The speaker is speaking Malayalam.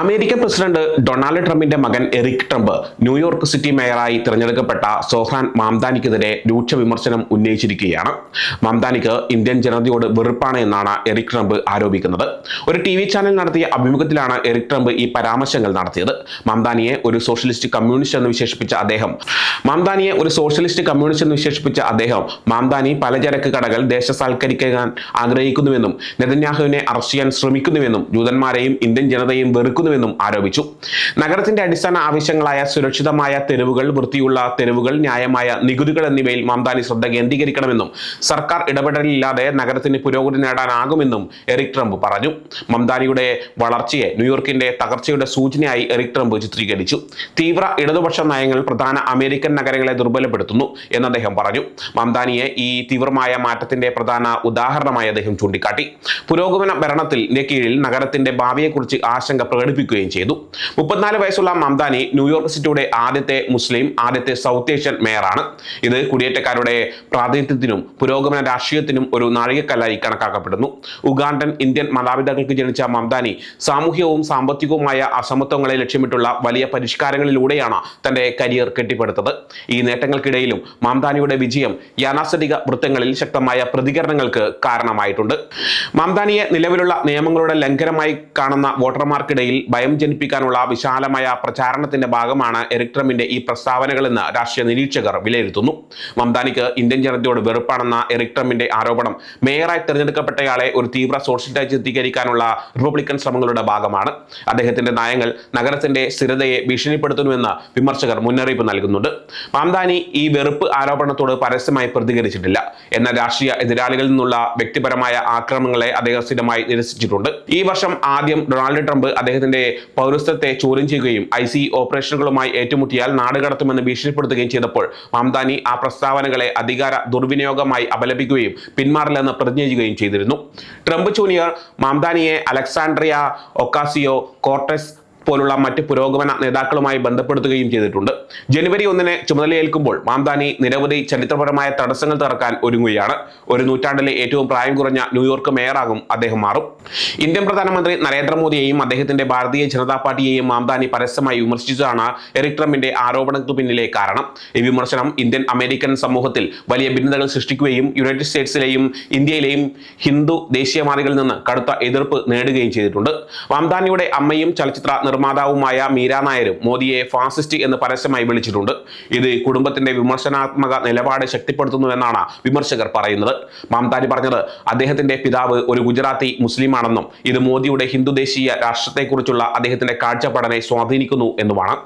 അമേരിക്കൻ പ്രസിഡന്റ് ഡൊണാൾഡ് ട്രംപിന്റെ മകൻ Eric Trump New York city മേയറായി തിരഞ്ഞെടുക്കപ്പെട്ട സോഹ്രാൻ മാംദാനിക്കെതിരെ രൂക്ഷ വിമർശനം ഉന്നയിച്ചിരിക്കുകയാണ്. മാംദാനിക്ക് ഇന്ത്യൻ ജനതയോട് വെറുപ്പാണ് എന്നാണ് എറിക് ട്രംപ് ആരോപിക്കുന്നത്. ഒരു ടി വി ചാനൽ നടത്തിയ അഭിമുഖത്തിലാണ് എറിക് ട്രംപ് ഈ പരാമർശങ്ങൾ നടത്തിയത്. മാംദാനിയെ ഒരു സോഷ്യലിസ്റ്റ് കമ്മ്യൂണിസ്റ്റ് എന്ന് വിശേഷിപ്പിച്ച അദ്ദേഹം മാംദാനിയെ ഒരു സോഷ്യലിസ്റ്റ് കമ്മ്യൂണിസ്റ്റ് എന്ന് വിശേഷിപ്പിച്ച അദ്ദേഹം മാംദാനി പലചരക്ക് കടകൾ ദേശസാൽക്കരിക്കാൻ ആഗ്രഹിക്കുന്നുവെന്നും നെതന്യാഹുവിനെ അറസ്റ്റ് ചെയ്യാൻ ശ്രമിക്കുന്നുവെന്നും ജൂതന്മാരെയും ഇന്ത്യൻ ജനതയും വെറുക്കുന്നുവെന്നും ആരോപിച്ചു. നഗരത്തിന്റെ അടിസ്ഥാന ആവശ്യങ്ങളായ സുരക്ഷിതമായ തെരുവുകൾ വൃത്തിയുള്ള തെരുവുകൾ ന്യായമായ നികുതികൾ എന്നിവയിൽ മംദാനി ശ്രദ്ധ കേന്ദ്രീകരിക്കണമെന്നും സർക്കാർ ഇടപെടലില്ലാതെ നഗരത്തിന് പുരോഗതി നേടാനാകുമെന്നും എറിക് ട്രംപ് പറഞ്ഞു. മംദാനിയുടെ വളർച്ചയെ ന്യൂയോർക്കിന്റെ തകർച്ചയുടെ സൂചനയായി എറിക് ട്രംപ് ചിത്രീകരിച്ചു. തീവ്ര ഇടതുപക്ഷ നയങ്ങൾ പ്രധാന അമേരിക്കൻ നഗരങ്ങളെ ദുർബലപ്പെടുത്തുന്നു എന്ന് അദ്ദേഹം പറഞ്ഞു. മംതാനിയെ ഈ തീവ്രമായ മാറ്റത്തിന്റെ പ്രധാന ഉദാഹരണമായി അദ്ദേഹം ചൂണ്ടിക്കാട്ടി. പുരോഗമന ഭരണത്തിൽ കീഴിൽ നഗരത്തിന്റെ ഭാവിയെക്കുറിച്ച് ആശങ്ക പ്രകടിപ്പിക്കുകയും ചെയ്തു. മുപ്പത്തിനാല് വയസ്സുള്ള മംദാനി ന്യൂയോർക്ക് സിറ്റിയുടെ ആദ്യത്തെ മുസ്ലിം ആദ്യത്തെ സൗത്ത് ഏഷ്യൻ മേയറാണ്. ഇത് കുടിയേറ്റക്കാരുടെ പ്രാതിനിധ്യത്തിനും പുരോഗമന രാഷ്ട്രീയത്തിനും ഒരു നാഴികക്കല്ലായി കണക്കാക്കപ്പെടുന്നു. ഉഗാണ്ടൻ ഇന്ത്യൻ മാതാപിതാക്കൾക്ക് ജനിച്ച മംദാനി സാമൂഹ്യവും സാമ്പത്തികവുമായ അസമത്വങ്ങളെ ലക്ഷ്യമിട്ടുള്ള വലിയ പരിഷ്കാരങ്ങളിലൂടെയാണ് തന്റെ കരിയർ കെട്ടിപ്പടുത്തത്. ഈ നേട്ടങ്ങൾക്കിടയിലും മംദാനിയുടെ വിജയം യാനാസരിക വൃത്തങ്ങളിൽ ശക്തമായ പ്രതികരണങ്ങൾക്ക് കാരണമായിട്ടുണ്ട്. മംദാനിയെ നിലവിലുള്ള നിയമങ്ങളുടെ ലംഘനമായി കാണുന്ന വോട്ടർമാർക്കിടയിൽ ഭയം ജനിപ്പിക്കാനുള്ള വിശാലമായ പ്രചാരണത്തിന്റെ ഭാഗമാണ് എറിക് ട്രംപിന്റെ ഈ പ്രസ്താവനകളെന്ന് രാഷ്ട്രീയ നിരീക്ഷകർ വിലയിരുത്തുന്നു. മംദാനിക്ക് ഇന്ത്യൻ ജനതയോട് വെറുപ്പാണെന്ന എറിക് ട്രംപിന്റെ ആരോപണം മേയറായി തിരഞ്ഞെടുക്കപ്പെട്ടയാളെ ഒരു തീവ്ര സോഷ്യൽ ചിത്രീകരിക്കാനുള്ള റിപ്പബ്ലിക്കൻ ശ്രമങ്ങളുടെ ഭാഗമാണ്. അദ്ദേഹത്തിന്റെ നയങ്ങൾ നഗരത്തിന്റെ സ്ഥിരതയെ ഭീഷണിപ്പെടുത്തുന്നുവെന്ന് വിമർശകർ മുന്നറിയിപ്പ് നൽകുന്നുണ്ട്. മംദാനി ഈ വെറുപ്പ് ആരോപണത്തോട് പരസ്യമായി പ്രതികരിച്ചിട്ടില്ല. എന്നാൽ രാഷ്ട്രീയ എതിരാളികളിൽ നിന്നുള്ള വ്യക്തിപരമായ ആക്രമണങ്ങളെ അദ്ദേഹം സ്ഥിരമായി നിരസിച്ചിട്ടുണ്ട്. ഈ വർഷം ആദ്യം ഡൊണാൾഡ് ട്രംപ് അദ്ദേഹത്തിന്റെ പൗരസ്ത്യത്തെ ചോദ്യം ചെയ്യുകയും ഐ സി ഓപ്പറേഷനുകളുമായി ഏറ്റുമുട്ടിയാൽ നാടുകടത്തുമെന്ന് ഭീഷണിപ്പെടുത്തുകയും ചെയ്തപ്പോൾ മംദാനി ആ പ്രസ്താവനകളെ അധികാര ദുർവിനിയോഗമായി അപലപിക്കുകയും പിന്മാറില്ലെന്ന് പ്രതിജ്ഞ ചെയ്യുകയും ചെയ്തിരുന്നു. ട്രംപ് ജൂനിയർ മംദാനിയെ അലക്സാണ്ട്രിയ ഒക്കാസിയോ കോർട്ടസ് പോലുള്ള മറ്റ് പുരോഗമന നേതാക്കളുമായി ബന്ധപ്പെടുത്തുകയും ചെയ്തിട്ടുണ്ട്. ജനുവരി ഒന്നിന് ചുമതലയേൽക്കുമ്പോൾ മാംദാനി നിരവധി ചരിത്രപരമായ തടസ്സങ്ങൾ തകർക്കാൻ ഒരുങ്ങുകയാണ്. ഒരു നൂറ്റാണ്ടിലെ ഏറ്റവും പ്രായം കുറഞ്ഞ ന്യൂയോർക്ക് മേയറാകും അദ്ദേഹം മാറും. ഇന്ത്യൻ പ്രധാനമന്ത്രി നരേന്ദ്രമോദിയെയും അദ്ദേഹത്തിന്റെ ഭാരതീയ ജനതാ പാർട്ടിയെയും മാംദാനി പരസ്യമായി വിമർശിച്ചതാണ് എറിക് ട്രംപിന്റെ ആരോപണങ്ങൾക്ക് പിന്നിലെ കാരണം. ഈ വിമർശനം ഇന്ത്യൻ അമേരിക്കൻ സമൂഹത്തിൽ വലിയ ഭിന്നതകൾ സൃഷ്ടിക്കുകയും യുണൈറ്റഡ് സ്റ്റേറ്റ്സിലെയും ഇന്ത്യയിലെയും ഹിന്ദു ദേശീയവാദികളിൽ നിന്ന് കടുത്ത എതിർപ്പ് നേടുകയും ചെയ്തിട്ടുണ്ട്. മാംദാനിയുടെ അമ്മയും ചലച്ചിത്ര നിർമ്മാതാവുമായ മീര നായരും മോദിയെ ഫാസിസ്റ്റ് എന്ന് പരസ്യമായി വിളിച്ചിട്ടുണ്ട്. ഇത് കുടുംബത്തിന്റെ വിമർശനാത്മക നിലപാട് ശക്തിപ്പെടുത്തുന്നുവെന്നാണ് വിമർശകർ പറയുന്നത്. മാംതാരി പറഞ്ഞത് അദ്ദേഹത്തിന്റെ പിതാവ് ഒരു ഗുജറാത്തി മുസ്ലിമാണെന്നും ഇത് മോദിയുടെ ഹിന്ദു ദേശീയ രാഷ്ട്രത്തെക്കുറിച്ചുള്ള അദ്ദേഹത്തിന്റെ കാഴ്ചപ്പാടനെ സ്വാധീനിക്കുന്നു എന്നുമാണ്.